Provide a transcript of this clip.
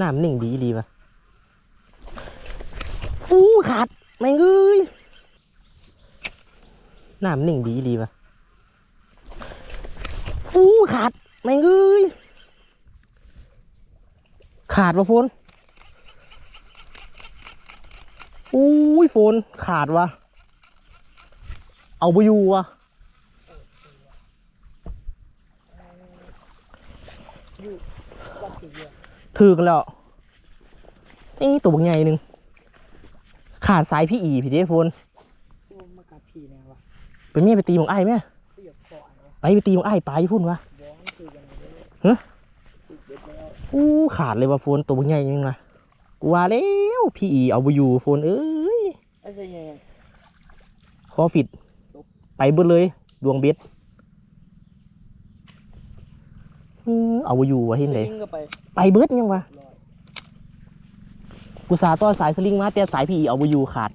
น้ำนิ่งดีดีปะอู้ขาดแม่งเอ้ยน้ำนิ่งดีดีปะอู้ขาดแม่งเอ้ยขาดวะโฟนอู้ยโฟนขาดวะเอาไปอยู่วะก็ถือเยอะ ถือกันแล้วนี่ตัวบางใหญ่หนึ่งขาดสายพี่อีพี่เด้โฟนโอ้มากับพี่แน่วะไปเมียไปตีมังไอ้ไหมก็อยากขอเนาะไปไปตีมังไอ้ปลาญี่ปุ่นวะบ้องคือยังไงฮะถูกเด็ดแล้วอู้ขาดเลยว่ะโฟนตัวบางใหญ่ยังนะกูว่าแล้วพี่อีเอาไปอยู่โฟนเอ้ยไอ้ใช่ยังไงคอฟิตไปเบิดเลย ดวงเบ็ด อื้อเอาไปอยู่วะเห็นเลยสลิงก็ไปไปเบิดยังวะลอยกูสาต่อสายสลิงมาแต่สายพี่อีเอาไปอยู่ขาด